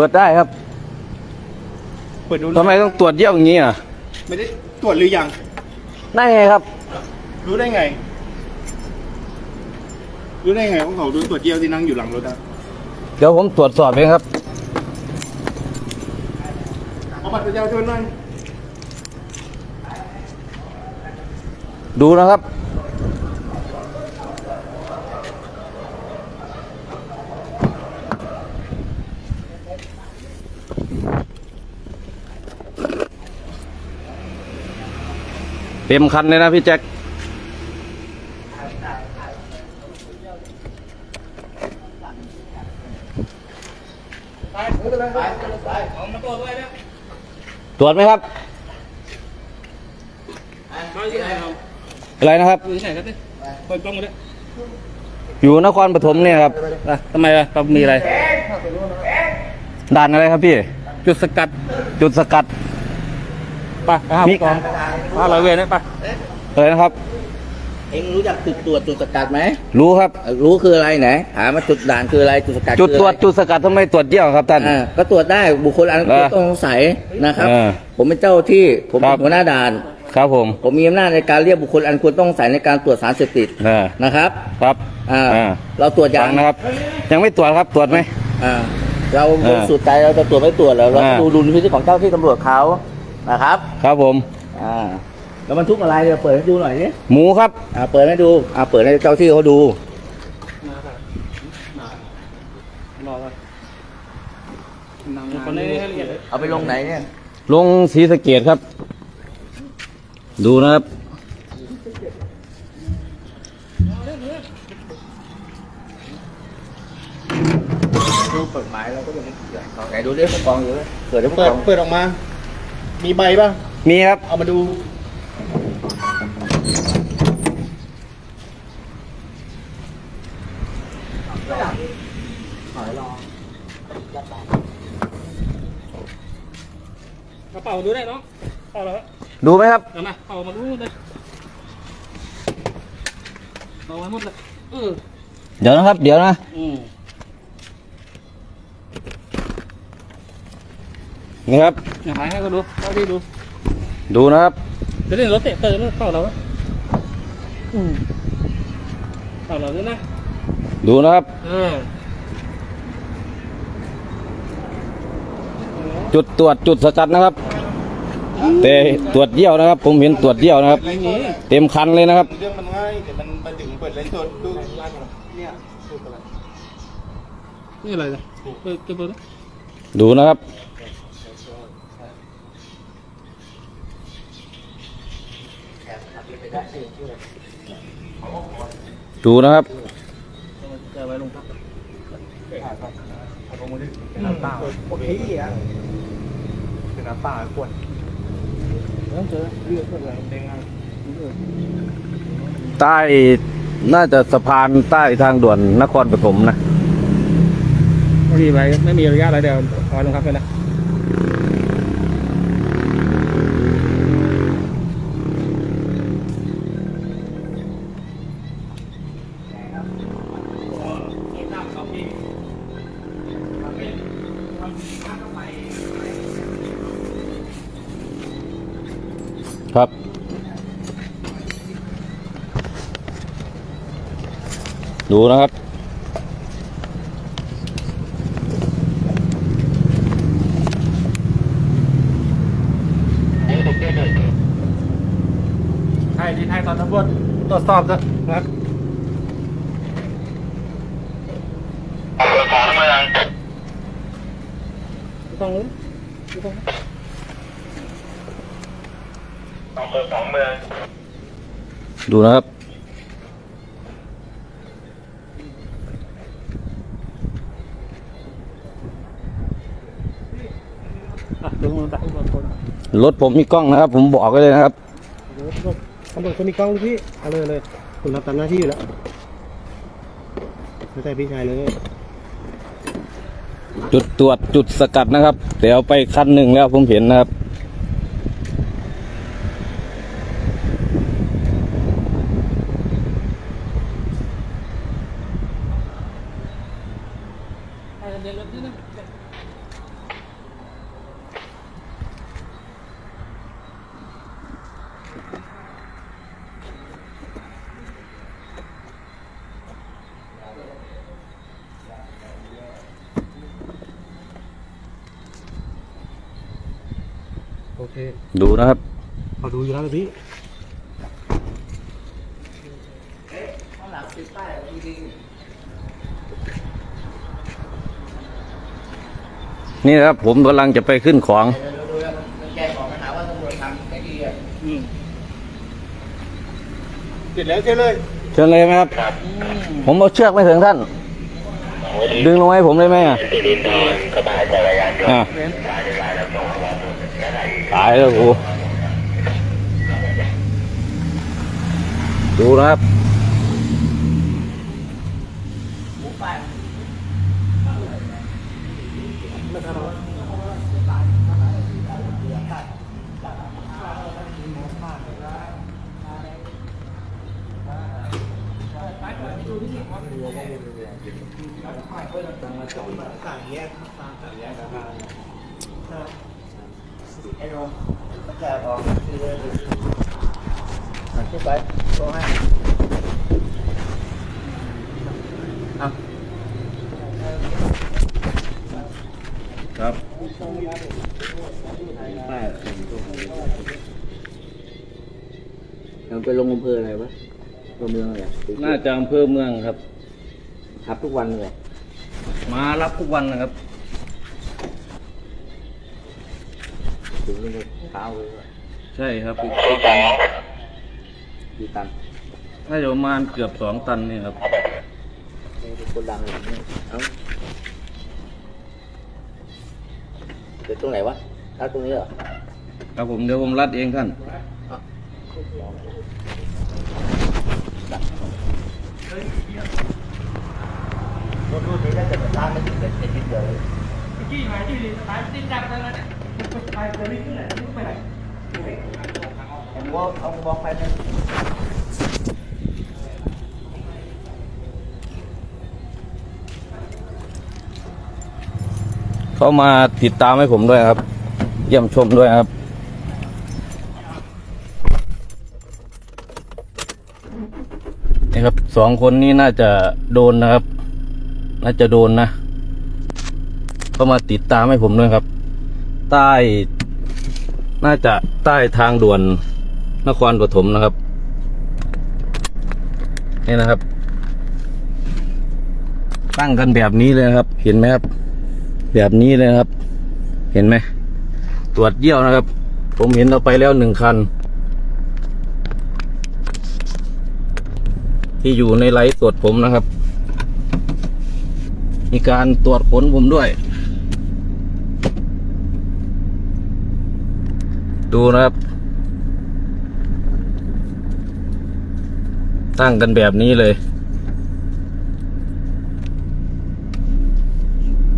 เปิดได้ครับเปิดดูทำไมต้องตรวจเยี่ยวอย่างนี้อะไม่ได้ตรวจหรือยังนั่นไงครับ รู้ได้ไง รู้ได้ไงว่าเขาดูตรวจเยี่ยวที่นั่งอยู่หลังรถอะเดี๋ยวผมตรวจสอบเองครับเอาบัตรประชาชนหน่อยดูนะครับ เต็มคันเลยนะพี่แจ็คตรวจไหมครับ อะไรนะครับ อยู่ที่ไหนครับเนี่ยเปิดกล้องมาด้วยอยู่นครปฐมเนี่ยครับอะทำไมล่ะเรามีอะไร ด่านอะไรครับพี่ จุดสกัด จุดสกัด ไปไปหามี ผู้กอง มาลอยเวรนะไปอะไรนะครับ เอ็งรู้จักจุดตรวจจุดสกัดไหมรู้ครับเอ่อรู้คืออะไรไหนถามว่าจุดด่านคืออะไรจุดสกัดจุดคือตรวจอะไรจุดสกัดทำไมตรวจเยี่ยวครับท่านอ่าก็ตรวจได้บุคคลอันเหรอต้องสงสัยนะครับ เออ ผมเป็นเจ้าที่ผมครัเป็บ นหัวหน้าด่าน ครับผมผมมีอำนาจในการเรียกบุคคลอันควรต้องสงสัยในการตรวจสารเสพติดเออนะครับครับอ่าอ่าเราตรวจยัฟังงนะครับ ยังไม่ตรวจครับตรวจไหม อ่าเราเออบริสุดใจเราจะตรวจไม่ตรวจเราเราอ่า ดูดุลพินิจของเจ้าที่ตำรวจเขานะครับ ครับผม อ่าแล้วมันทุกอะไรเดี๋ยวเปิดให้ดูหน่อยดิหมูครับ อ่าเปิดให้ดูอ่าเปิดให้เจ้าที่เขาดูรอก่อนคนนี้ให้ละเอียดเลยเอาไปลงไหนเนี่ย ลงศรีสะเกดครับ ดูนะครับ ดูกฎหมายเราก็ยังไม่เกี่ยวเขาไหนดูดิผู้กองอยู่เลยเปิดให้ผู้เปิกดองเปิดออกมา มีใบป่ะ มีครับ เอามาดู กระเป๋าดูได้เนาะเป๋าแล้วดูไหมครับ เดี๋ยวมาเอามาดูเลยเอาไว้หมดเลยเออเดี๋ยวนะครับ เดี๋ยวนะ อืมนี่ครับอย่าหายให้ก็ดูเอาที่ดู ดูนะครับเดี๋ยวนี้รถเตะเติมเปล่าเราอะอืมเปล่าเราด้วยนะ ดูนะครับเออจุดตรวจจุดสกัดนะครับ แต่ตรวจเยี่ยวนะครับ ผมเห็นตรวจเยี่ยวนะครับอะไรนี้เต็มคันเลยนะครับ เรื่องมันง่ายเดี๋ยวมันไปถึงเปิดเลยสดดูเนี่ยพูดอะไรนี่อะไรเนี่ยเปิดเปิดเปิดนะดูนะครับ ดูนะครับจะไว้ลงพักโอเคอะเป็นน้ำป่าขวดต้องเจอเลือดเลือดอะไรแดงไงใต้น่าจะสะพานใต้ทางด่วนนครปฐมนะไม่มีใบไรไม่มีอนุญาตอะไรเดี๋ยวเอาไว้ลงพักเลยนะ ครับ ดูนะครับใช่ที่ไทยตอนตำรวจตรวจสอบนะครับต้องเลยต้องดูนะครับ อะดูมือตัดทุกคนรถผมมีกล้องนะครับ ผมบอกไว้เลยนะครับตำรวจคนมีกล้องพี่เอาเลยเลยคุณรับตามหน้าที่อยู่แล้วไม่ใช่พี่ชายเลย จุดตรวจจุดสกัดนะครับ เดี๋ยวไปคันหนึ่งแล้วผมเห็นนะครับ เดินรถนี่นะ โอ เคดูนะครับพอดูอยู่แล้วเลยพี่ข้างหลังติดป้ายดีนี่นะครับผมกำลังจะไปขึ้นของๆเดี๋ยวดูแล้วมันแก้ของปัญหาว่าตำรวจทำไม่ดีอะติดแล้วใช่เลยเชิญเลยไหมครับ ผมเอาเชือกไม่ถึงท่าน ดึงลงให้ผมได้ไหมอะอะ ตายแล้วกูดูนะครับ ไอ้ลงมันแก้ออกคือขึ้นไปโชว์ให้เอาครับมันไปลงอำเภออะไรวะอำเภอเมืองอะไรน่าจะอำเภอเมืองครับขับทุกวันเลยมารับทุกวันนะครับ ถึงนี่ก็เท้าเลยว่ะใช่ครับกี่ตันกี่ตันน่าจะประมาณเกือบสองตันนี่ครับนี่เป็นคนดังเลยนี่เอ้าเดี๋ยวตรงไหนวะถ้าตรงนี้เหรอครับผมเดี๋ยวผมรัดเองท่านรถรุ่นนี้ถ้าเกิดมันร้านไม่ถึงเด็ดเด็ดนิดเดียวเลยกี้หายที่สตาร์ทติดจับแล้วเนี่ย ไปจะวิ่งขึ้นไหนวิ่งไปไหนเอาบล็อกเอาบล็อกไปนะเข้ามาติดตามให้ผมด้วยครับ เยี่ยมชมด้วยครับนี่ครับสองคนนี้น่าจะโดนนะครับ น่าจะโดนนะ เข้ามาติดตามให้ผมด้วยครับ ใต้ น่าจะใต้ทางด่วนนครปฐมนะครับ นี่นะครับ ตั้งกันแบบนี้เลยครับ เห็นไหมครับ แบบนี้เลยครับ เห็นไหมตรวจเยี่ยวนะครับ ผมเห็นเอาไปแล้วหนึ่งคัน ที่อยู่ในไลฟ์สดผมนะครับ มีการตรวจขนผมด้วย ดูนะครับ ตั้งกันแบบนี้เลย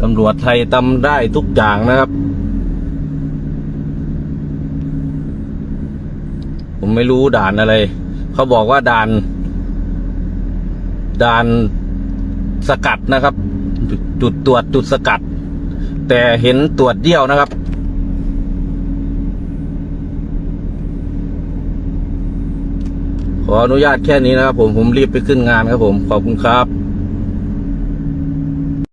ตำรวจไทยทำได้ทุกอย่างนะครับ ผมไม่รู้ด่านอะไร เขาบอกว่าด่าน ด่านสกัดนะครับ จุดจุดตรวจจุดสกัด แต่เห็นตรวจเดี่ยวนะครับ ขออนุญาตแค่นี้นะครับผมผมรีบไปขึ้นงานครับผมขอบคุณครับ